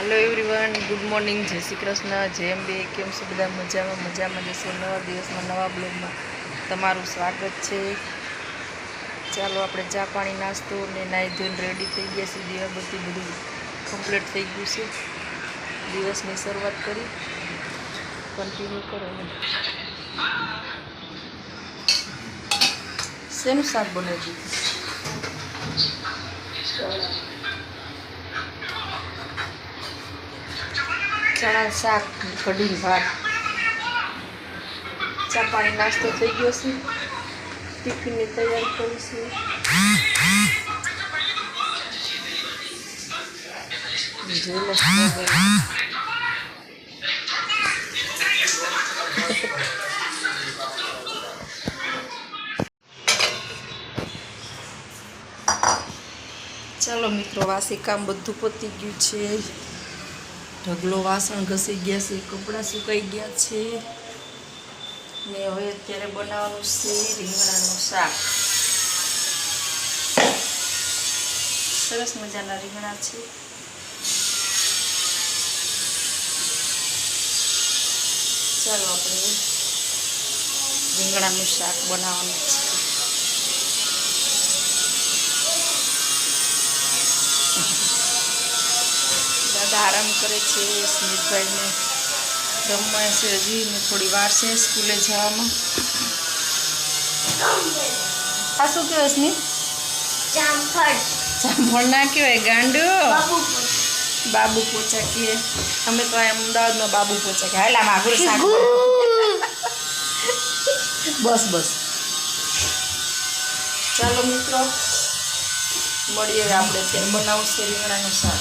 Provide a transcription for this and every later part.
Hello everyone good morning જય શ્રી કૃષ્ણ, જય અંબે કેમ છો બધા? મજામાં મજામાં જશે નવા દિવસમાં, નવા બ્લોગમાં. તમારું સ્વાગત છે. ચાલો આપણે ચા પાણી, નાસ્તો ને નાહી ધોઈને રેડી થઈ ગયા છે દીવાબત્તી બધું કમ્પ્લીટ થઈ ગયું છે. દિવસની શરૂઆત કરી. કન્ટિન્યુ કરો શેનું શાક બનાવી ચણા શાક કઢી ભાત. ચા પાણી નાસ્તો થઈ ગયો છે. ટિફિનની તૈયારી કરીશું જોઈ ચાલો મિત્રો, વાસી કામ બધું પતી ગયું છે. ઢગલો વાસણ ઘસી ગયા છે, કપડાં સુકાઈ ગયા છે. ને હવે અત્યારે બનાવવાનું છે રીંગણાનું શાક. સરસ મજાના રીંગણા છે. ચાલો આપણે રીંગણાનું શાક બનાવવાનું છે. દાદા આરામ કરે છે સ્મિતભાઈને. રમવા છે હજી ને થોડી વાર છે સ્કૂલે જવામાં. આ શું કહેવાય સ્મિત? જામફળ. જામફળ ના કહેવાય ગાંડો. બાબુ પોચા. કે અમે તો આ અમદાવાદમાં બાબુ પોચા કે હાલ આમ આગળ શાક બસ બસ. ચાલો મિત્રો મળીએ આપણે અત્યારે બનાવશે રીંગણાનું શાક.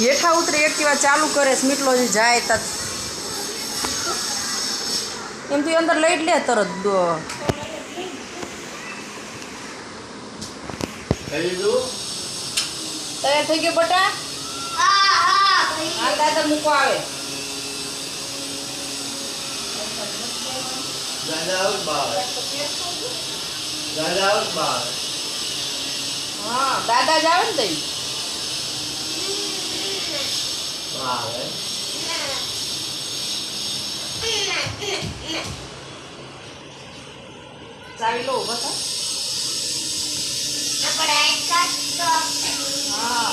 હેઠા ઉતરી એક્ટિવા ચાલુ કરે સ્મીટલો જે જાય તત એમ તું અંદર લઈ લે તરત દો. તૈયાર થઈ ગયો બટા? હાલ દાદા મૂકો આવે. હા દાદા જ આવે ને તઈ. ચાવી લો બતા હા.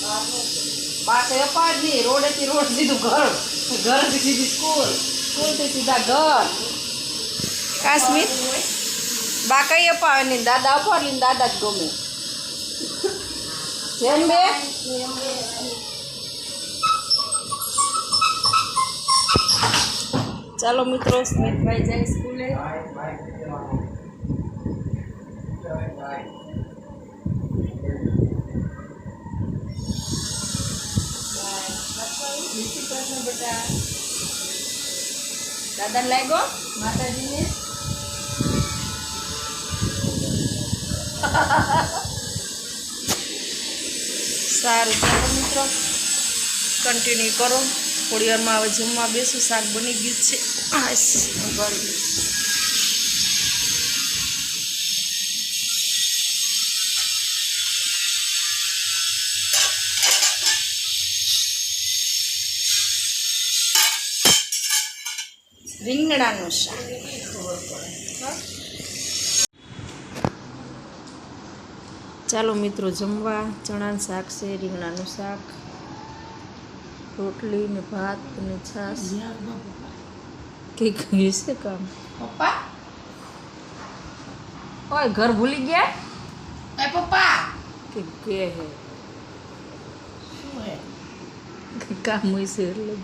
બાકે અપાડ નહીં રોડેથી રોડ સીધું ઘર. ઘરથી સીધી સ્કૂલ. સ્કૂલથી સીધા ઘર. કાશ્મીર? બા કઈ અપાવે નહીં? દાદા અપાડ લઈને દાદા જ ગમે. જેમ બે. ચાલો મિત્રો સ્મિતભાઈ જાય સ્કૂલે. જય શ્રી કૃષ્ણ બેટા. દાદા લાગ્યો? માતાજીને. સારું ચાલો મિત્રો. કન્ટિન્યુ કરો. થોડી વારમાં હવે જમવા બેસું શાક બની ગયું છે. હાશ, રીંગણાનું શાક? ચાલો મિત્રો જમવા. ચણાનું શાક છે રીંગણાનું શાક રોટલી ને ભાત ને છાશ. કંઈક છે કામ? પપ્પા? ઓય ઘર ભૂલી ગયા? એ પપ્પા! કે કે હે? શું કામ હોય છે એટલે.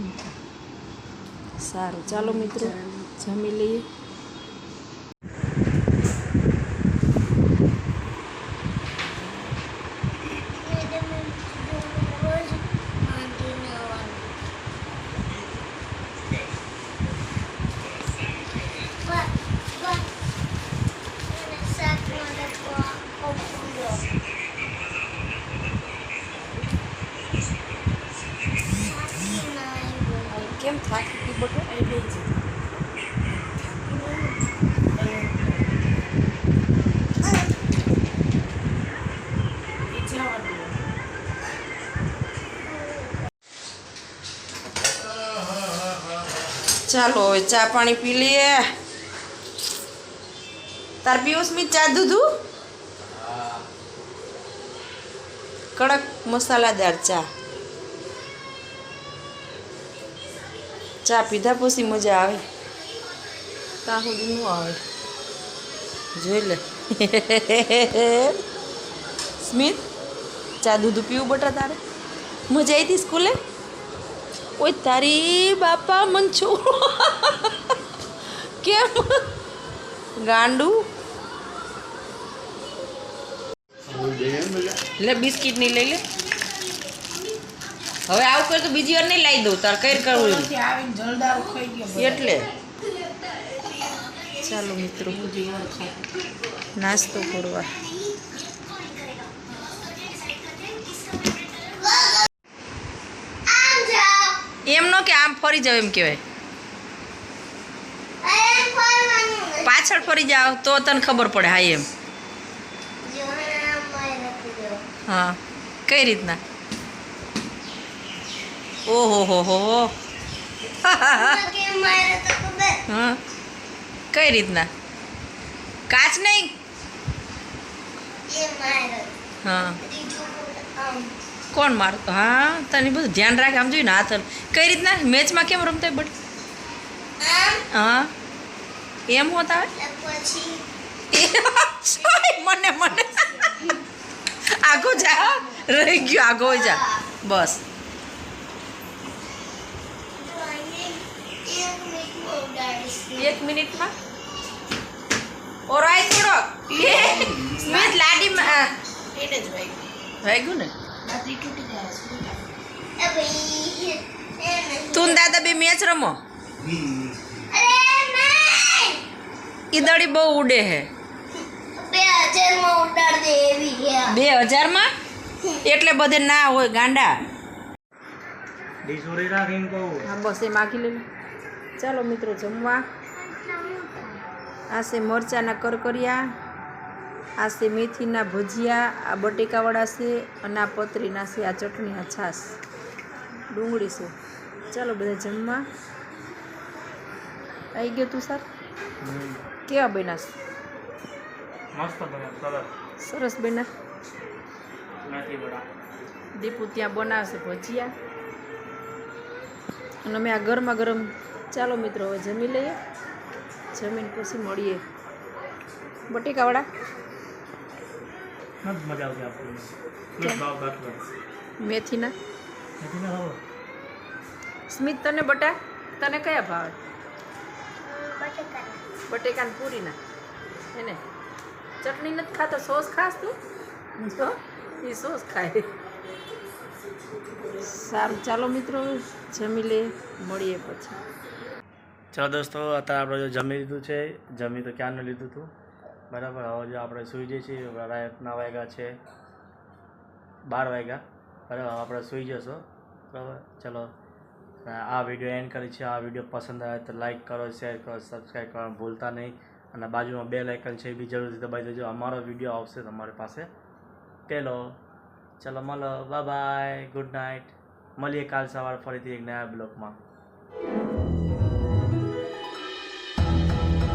સારું. ચાલો મિત્રો જમી લઈએ રોજ માંગીને આવવાનું બસ બસ એને શાક માટે આખો પૂરો થાકી ના આવ્યો. કેમ થાકી ગઈ બટો ચાલો હવે ચા પાણી પી લઈએ. તાર સ્મિત ચા દૂધું? કડક મસાલાદાર ચા. ચા પીધા પછી મજા આવે. ત્યાં સુધી ન આવે. જોઈ લે. સ્મિત, ચા દૂધ પીવું બટા તારે? મજા આવી હતી સ્કૂલે? ઓય તારી બાપા મન છો. કેમ? ગાંડું? લે બિસ્કિટ નહીં લઈ લે. હવે આવું કરે તો બીજી વાર નહીં લાવી દઉં તાર કઈ કરવું એમ. ત્યાંથી આવીને જલદાર ખાઈ ગયો બધો. એટલે. ચાલો મિત્રો નાસ્તો કરવા આમ જાઓ એમ નો કે આમ ફરી જાવ એમ કહેવાય એમ ફરવાનું નથી. પાછળ ફરી જાવ તો તને ખબર પડે હા એમ જો આમ મારે નથી જવું. હા, કઈ રીતના ઓહો, હો હો હો આમાં કેમ મારે તો ખબર. હા, કઈ રીતના કાચ નહીં એ મારે. હા ત્રીજું આમ. કોણ મારતો? હા તને બધું ધ્યાન રાખે આમ જોયું જોઈને હાથ કઈ રીતના? મેચમાં કેમ રમતા બટ હા. એમ હોતા મને મને. આગો જા. રહી ગયો આગો જા. બસ. એક મિનિટમાં? ઓરાય થોડો સ્મિત લાડીમાં ભાઈ ગયું ને? એ એ. તું દાદા બે મેચ રમો. અરે ઈ દડી બહુ ઉડે હે. બે હજારમાં ઉડાડ છે બે હજારમાં? એટલે બધે ના હોય ગાંડા. હા બસ એ માગી લે ચાલો મિત્રો જમવા. આ છે મરચાંના કરકરિયા. આ છે મેથીના ભજીયા આ બટેકાવાળા છે અને આ પતરીના છે આ ચટણી આ છાશ. ડુંગળી છે. ચાલો બધા જમવા. આવી ગયો તું સર? કેવા બન્યા સરસ. બન્યા. દીપુ ત્યાં બનાવશે ભજીયા. અને અમે આ ગરમા ગરમ ચાલો મિત્રો હવે જમી લઈએ. જમીન પછી મળીએ. બટેકાવાળા? મજા આપણને ભાવ મેથીના? સ્મિત તને બટા તને કયા ભાવે? બટેકાના. પૂરીના. એને? ચટણી નથી ખાતો સોસ ખાસ તું? એ સોસ ખાય. સારું ચાલો મિત્રો જમી લે મળીએ પછી. ચાલો દોસ્તો અત્યારે આપણે જો જમી લીધું છે જમી તો ક્યાંનું લીધું હતું બરાબર, હવે જો આપણે સૂઈ જઈએ છીએ રાતના વાગ્યા છે, બાર વાગ્યા, બરાબર આપણે સૂઈ જશો બરાબર, ચલો. આ વીડિયો એન્ડ કરી છે, આ વીડિયો પસંદ આવે તો લાઈક કરો શેર કરો સબસ્ક્રાઈબ કરવાનું ભૂલતા નહીં. અને બાજુમાં બે લાઇકન છે, એ બી જરૂરથી દબાઈ દેજો. અમારો વીડિયો આવશે તમારી પાસે. પહેલો ચલો, મળો. બાય ગુડ નાઇટ મળીએ કાલ સવાર ફરીથી એક નયા બ્લોગમાં